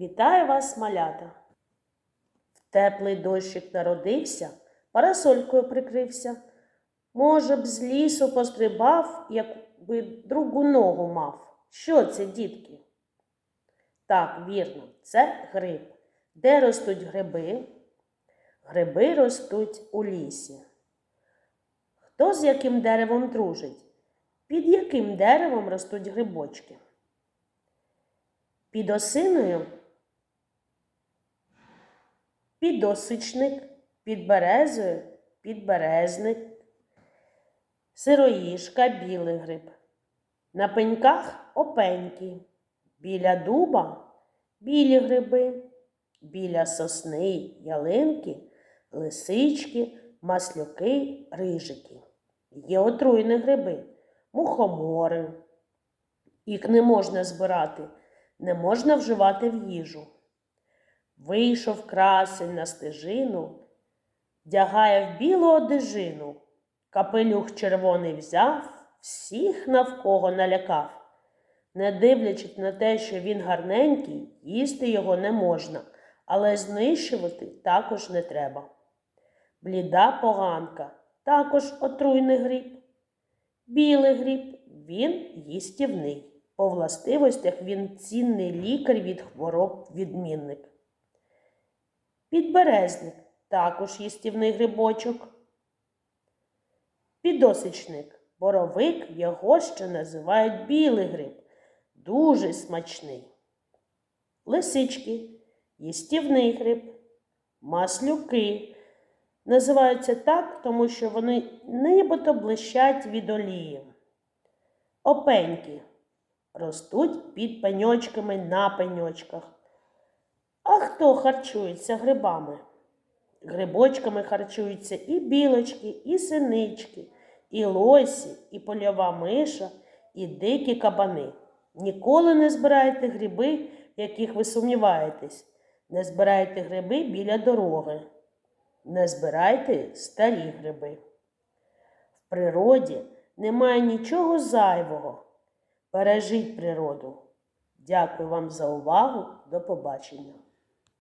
Вітаю вас, малята! В теплий дощик народився, парасолькою прикрився. Може б, з лісу пострибав, якби другу ногу мав. Що це, дітки? Так, вірно, це гриб. Де ростуть гриби? Гриби ростуть у лісі. Хто з яким деревом дружить? Під яким деревом ростуть грибочки? Під осиною підосичник, під березою підберезник, сироїшка білий гриб. На пеньках опенькі, біля дуба білі гриби, біля сосни ялинки, лисички, маслюки, рижики. Є отруйні гриби, мухомори. Їх не можна збирати, не можна вживати в їжу. Вийшов красень на стежину, вдягає в білу одежину, капелюх червоний взяв, всіх навкого налякав. Не дивлячись на те, що він гарненький, їсти його не можна, але знищувати також не треба. Бліда поганка також отруйний гриб. Білий гриб він їстівний. По властивостях він цінний лікар від хвороб відмінник. Підберезник також їстівний грибочок. Підосичник боровик його ще називають білий гриб, дуже смачний. Лисички їстівний гриб, маслюки називаються так, тому що вони нібито блищать від олії. Опеньки ростуть під пеньочками на пеньочках. Хто харчується грибами? Грибочками харчуються і білочки, і синички, і лосі, і польова миша, і дикі кабани. Ніколи не збирайте гриби, в яких ви сумніваєтесь. Не збирайте гриби біля дороги. Не збирайте старі гриби. В природі немає нічого зайвого. Бережіть природу. Дякую вам за увагу. До побачення.